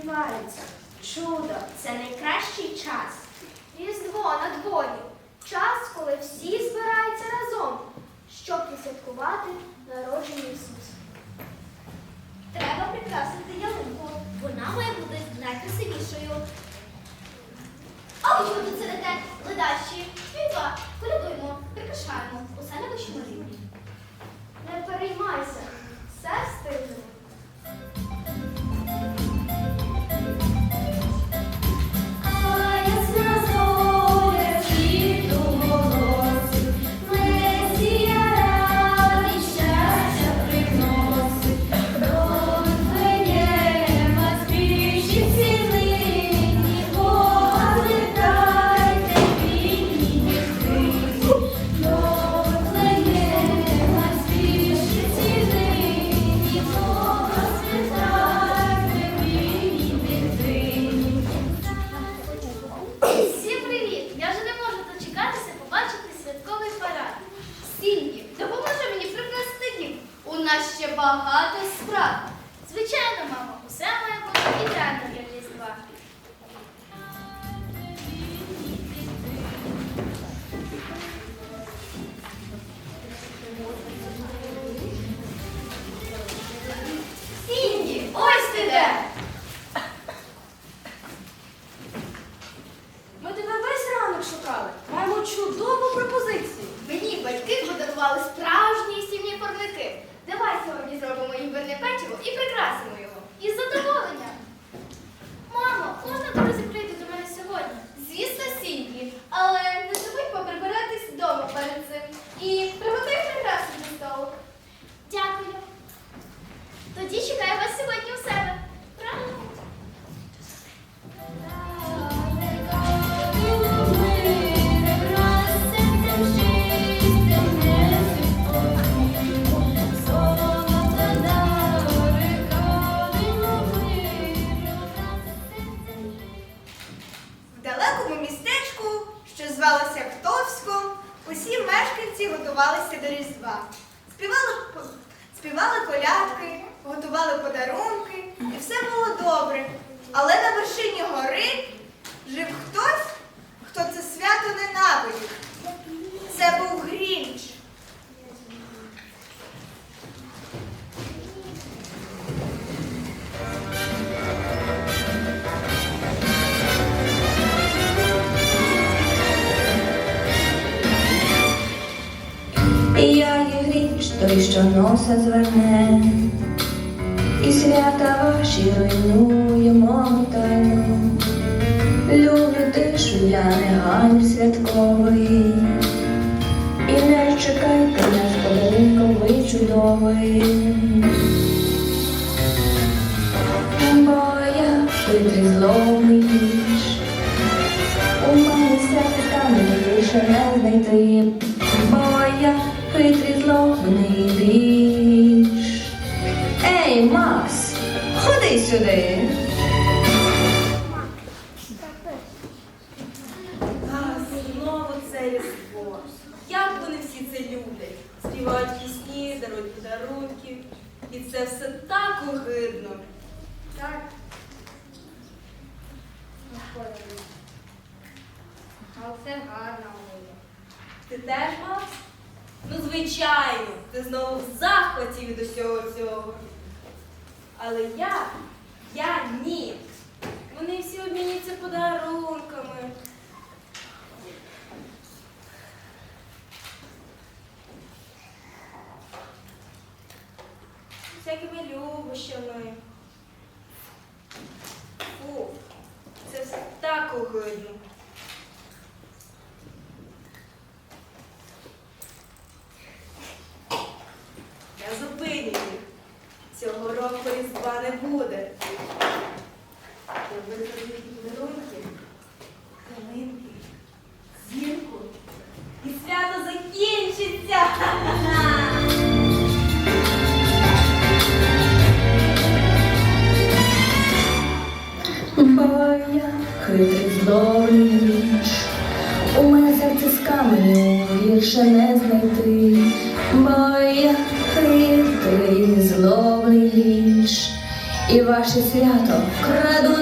співається. Чудо це найкращий час. Різдво на дворі. Час, коли всі збираються разом, щоб відсвяткувати народження Ісуса. Треба прикрасити ялинку. Вона має бути найкрасивішою. А ви тут сидите, ледащі, світла, колядуємо, прикрашаємо. Усе на вищому рівні. Не переймайся. Все той, що носа зверне, і свята ваші руйнуємо тайну. Люблю тишу, я не гань святковий, і не чекайте нас подарунком ви чудовий. Бо я хитрий зломий Ей, Макс, ходи сюди. Знову це різдво. Як вони всі це люблять? Співають пісні, дарують подарунки. І це все так огидно. А це гарна мова. Ти теж, Макс? Ну, звичайно, ти знову в захваті від усього цього. Але я, я ні. Вони всі обмінюються подарунками. доліш. У мене серце з каменю гірше не знайти, бо я хитрий зловний ліж, і ваше свято крадуть.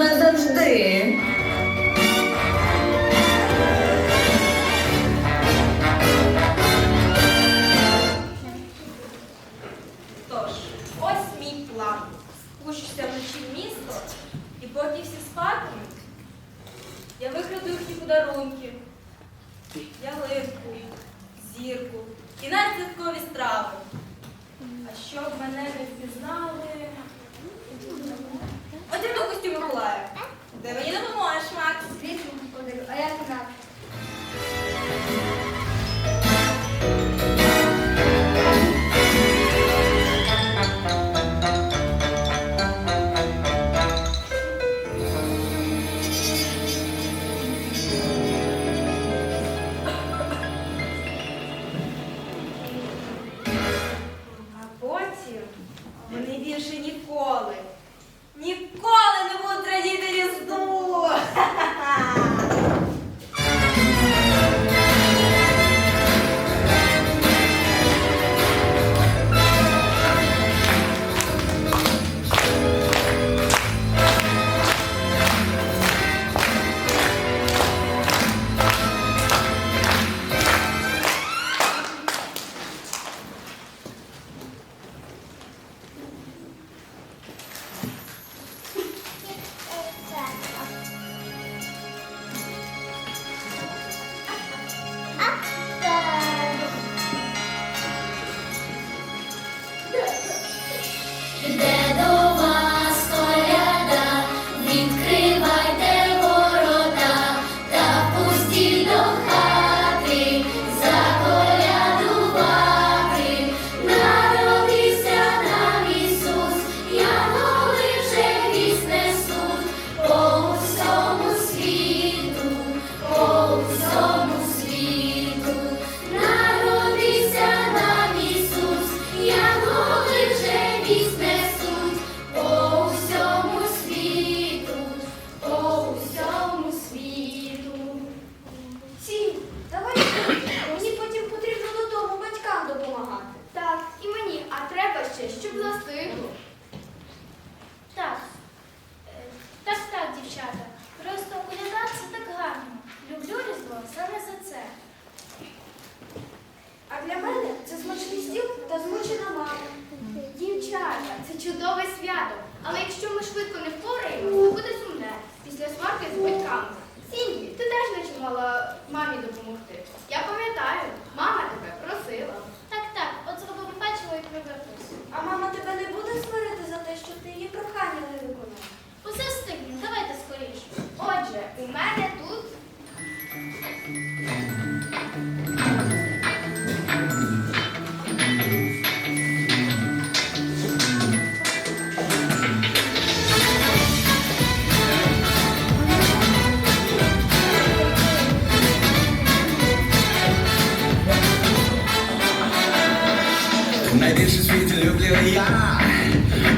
світі люблю я,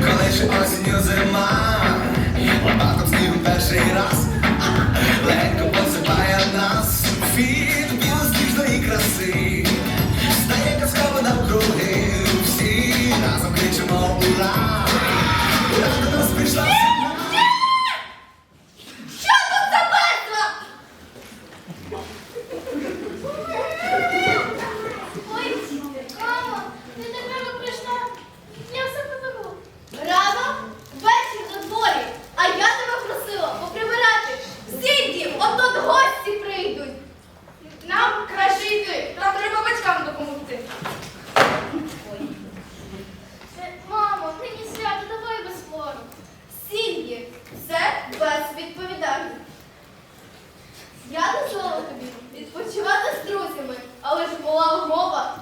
коли ж осінню зима, лопатом снігу перший раз, легко посипає нас, від білосніжної краси. ou arroba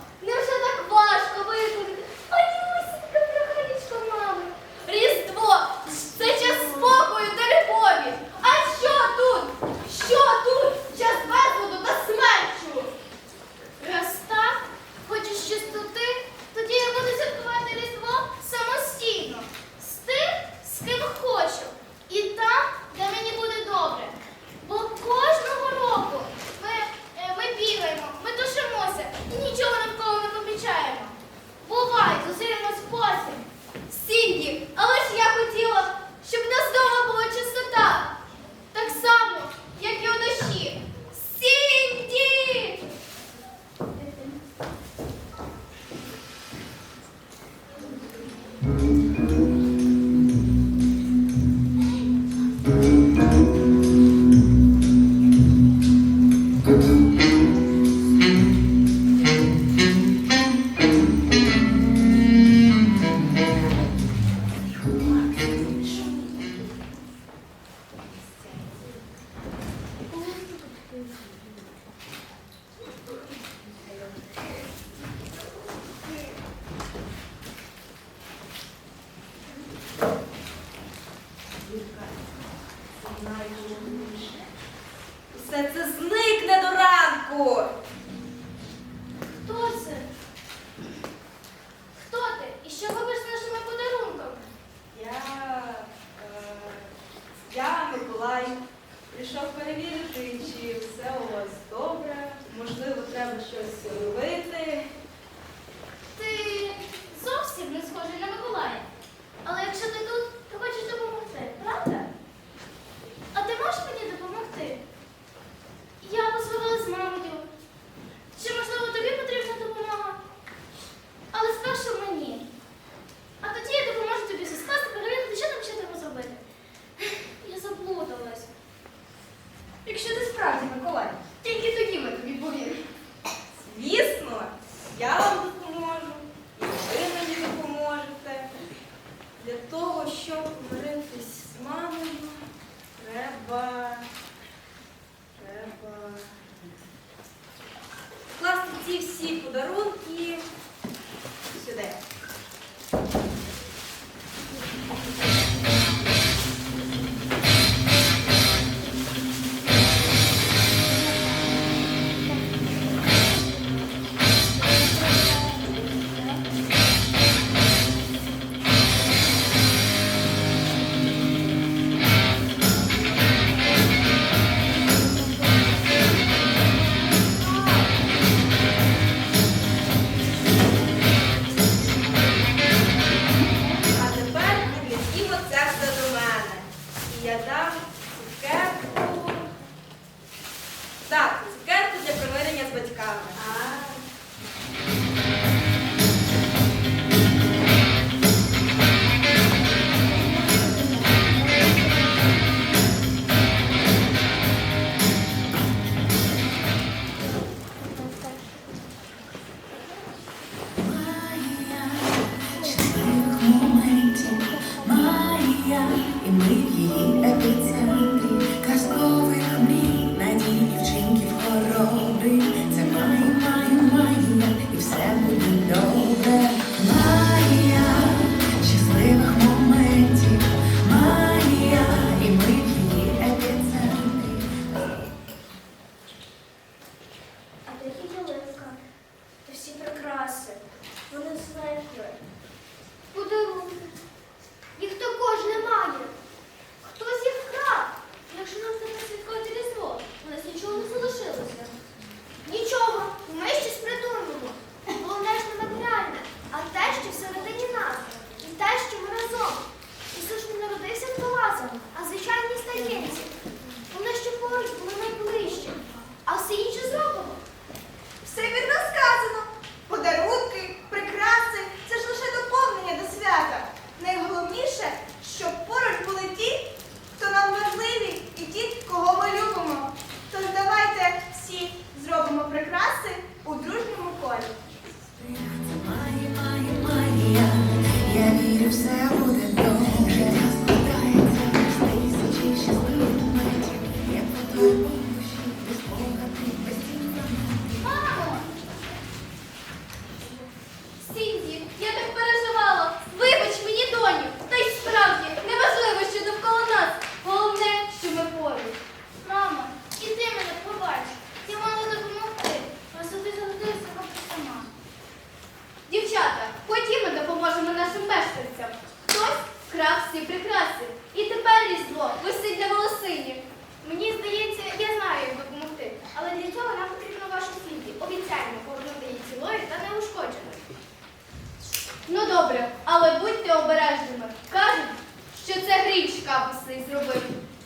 річка висить зробив.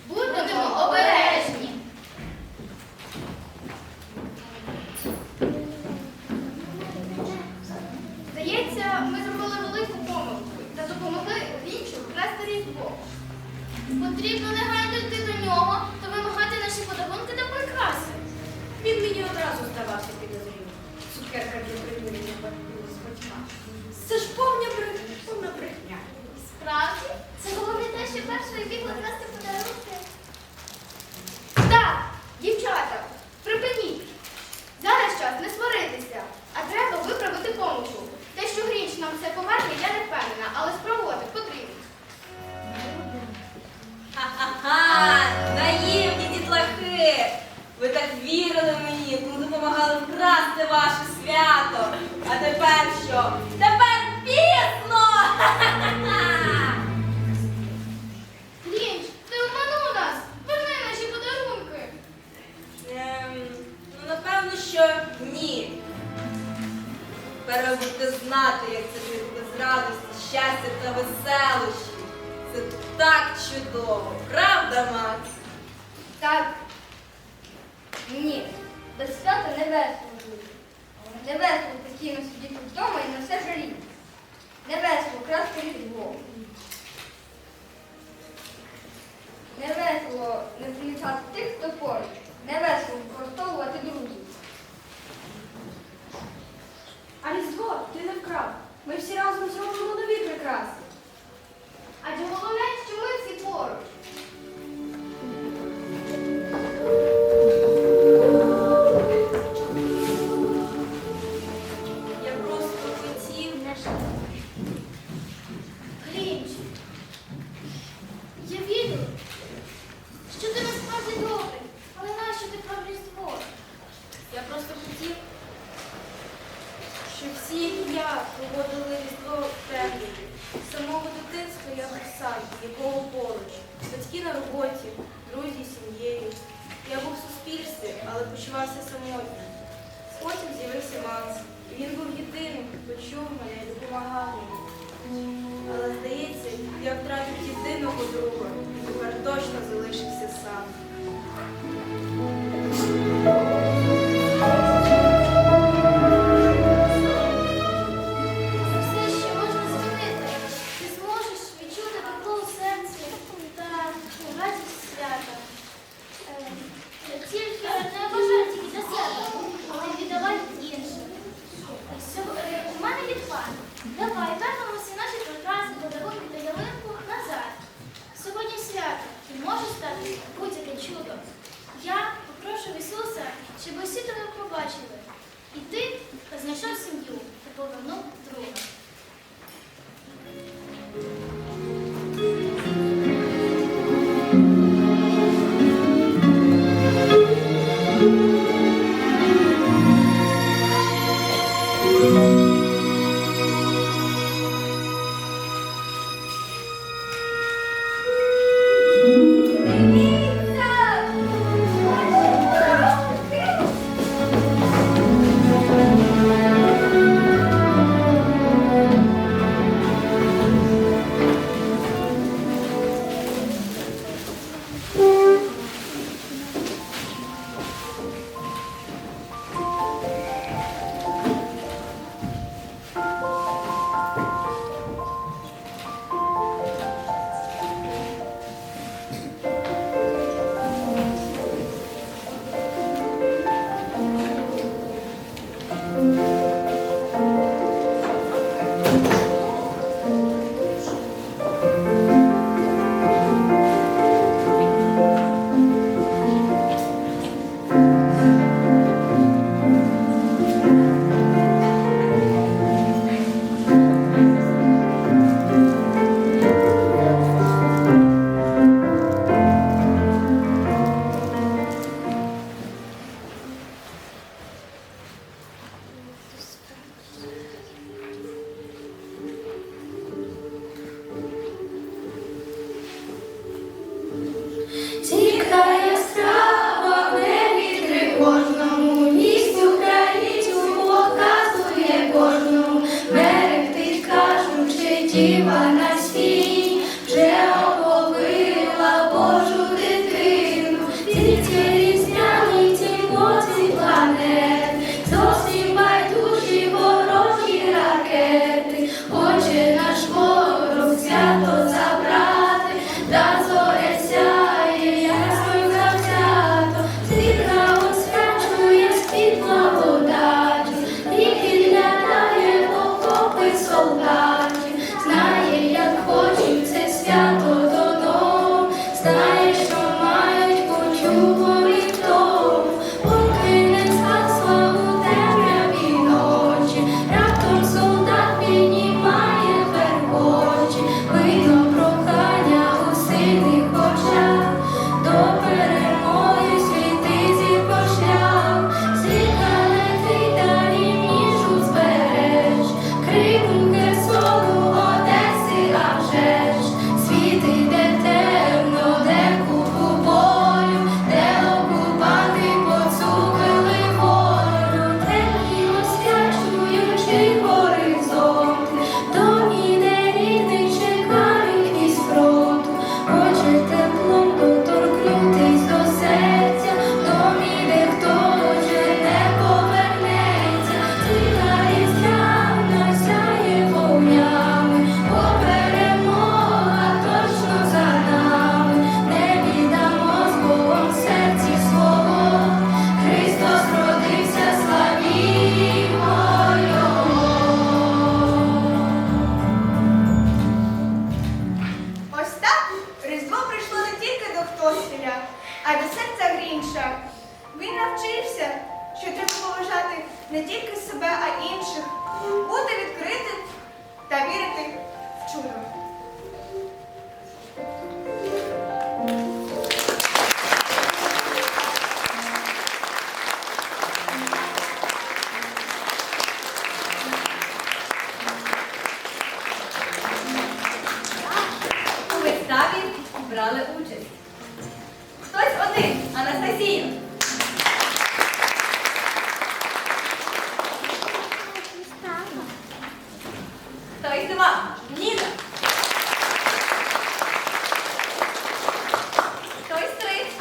Будемо обережні. Здається, ми зробили велику помилку та допомогли вічу вкрасти різдво. Потрібно негайно йти до нього та вимагати наші подарунки та прикраси. Він мені одразу здавався підозрілим. Цукерка для придурення з батька. Це ж по ще першої віку 95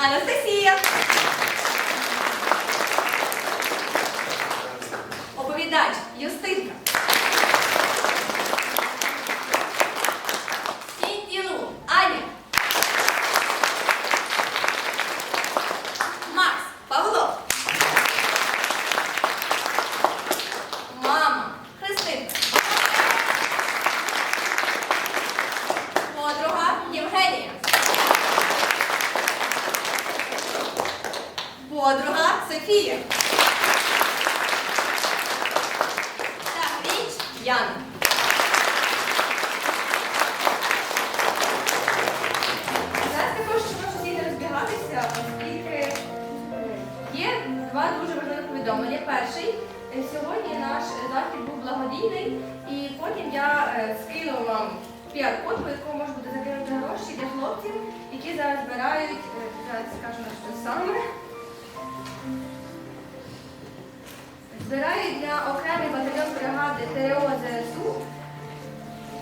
Anastasia. скину вам QR-код, по якому можна буде закинути гроші для хлопців, які зараз збирають, е, зараз скажемо, що саме. Збирають на окремий батальйон бригади ТРО ЗСУ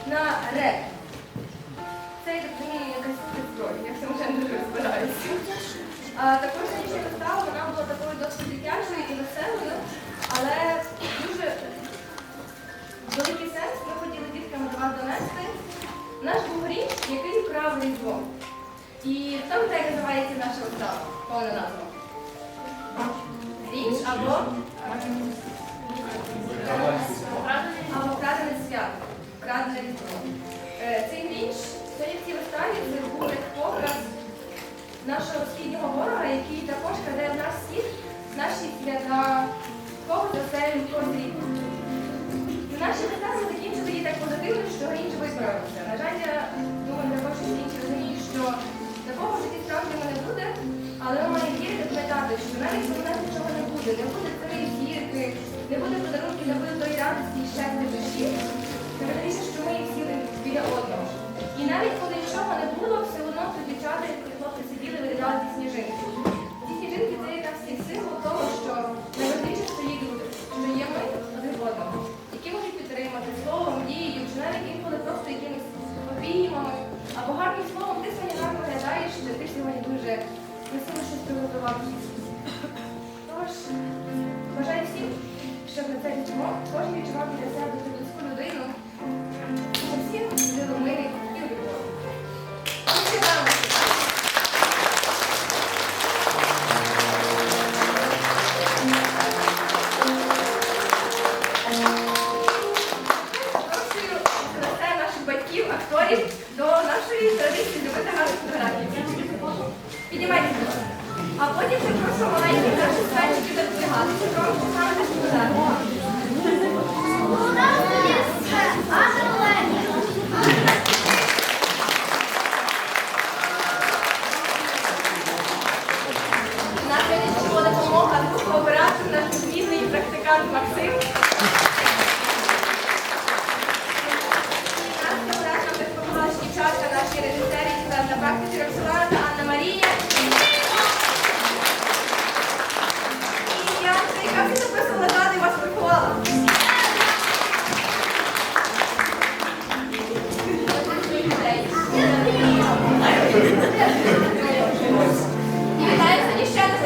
на РЕП. Це, я так розумію, якась зброя, як це вже не дуже розбирається. Також сьогоднішня вистава, вона була такою досить дитячою і веселою, але дуже великий сенс ми хотіли просимо до вас донести наш бугріч, який вкрав різдво. І там так називається наша вистава, повна назва. Річ або або крадене свято, крадене різдво. Е, цей річ, це в цій виставі, це був як показ нашого східнього ворога, який також краде в нас всіх, наші для кого за це Справимося. На жаль,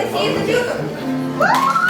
Because he's a duke.